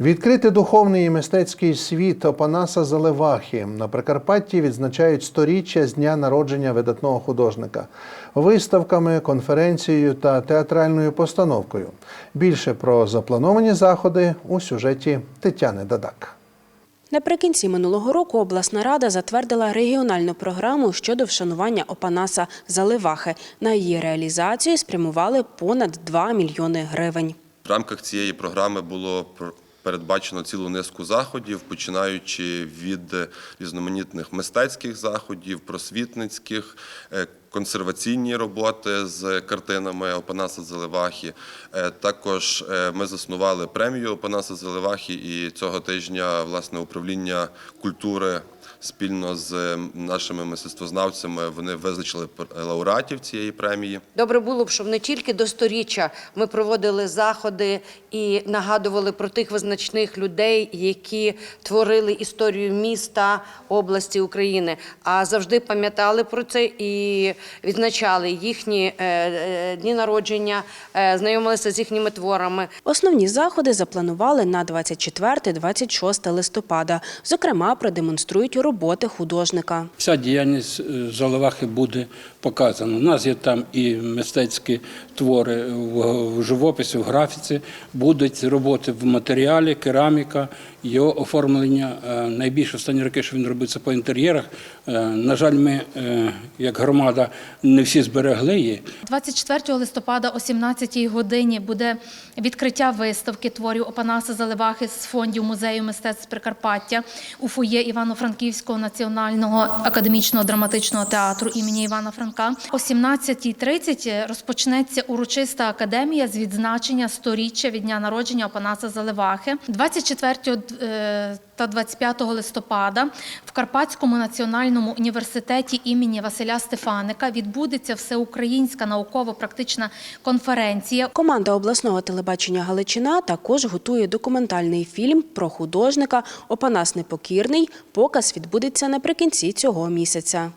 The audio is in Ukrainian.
Відкрити духовний і мистецький світ Опанаса Залевахи на Прикарпатті відзначають сторіччя з дня народження видатного художника виставками, конференцією та театральною постановкою. Більше про заплановані заходи у сюжеті Тетяни Дадак. Наприкінці минулого року обласна рада затвердила регіональну програму щодо вшанування Опанаса Заливахи. На її реалізацію спрямували понад 2 мільйони гривень. В рамках цієї програми було пр- передбачено цілу низку заходів, починаючи від е, різноманітних мистецьких заходів, просвітницьких, е, консерваційні роботи з картинами Опанаса Заливахи. Е, Також е, ми заснували премію Опанаса Заливахи і цього тижня власне управління культури. Спільно з нашими мистецтвознавцями вони визначили лауреатів цієї премії. Добре було б, щоб не тільки до сторіччя ми проводили заходи і нагадували про тих визначних людей, які творили історію міста, області України, а завжди пам'ятали про це і відзначали їхні е, е, дні народження, е, знайомилися з їхніми творами. Основні заходи запланували на 24-26 листопада. Зокрема, продемонструють роботи художника. Вся діяльність Заливахи буде показана. У нас є там і мистецькі твори в живописі, в графіці, будуть роботи в матеріалі, кераміка, його оформлення. Найбільше останні роки, що він робиться по інтер'єрах. На жаль, ми, як громада, не всі зберегли її. 24 листопада о 17 годині буде відкриття виставки творів Опанаса Заливахи з фондів музею мистецтв Прикарпаття у фоє Івано-Франківського національного академічного драматичного театру імені Івана Франка. О 17.30 розпочнеться урочиста академія з відзначення сторіччя від дня народження Опанаса Заливахи. 24 е, та 25 листопада в Карпатському національному університеті імені Василя Стефаника відбудеться всеукраїнська науково-практична конференція Команда обласного телебачення Галичина також готує документальний фільм про художника Опанас Непокірний. Показ відбудеться наприкінці цього місяця.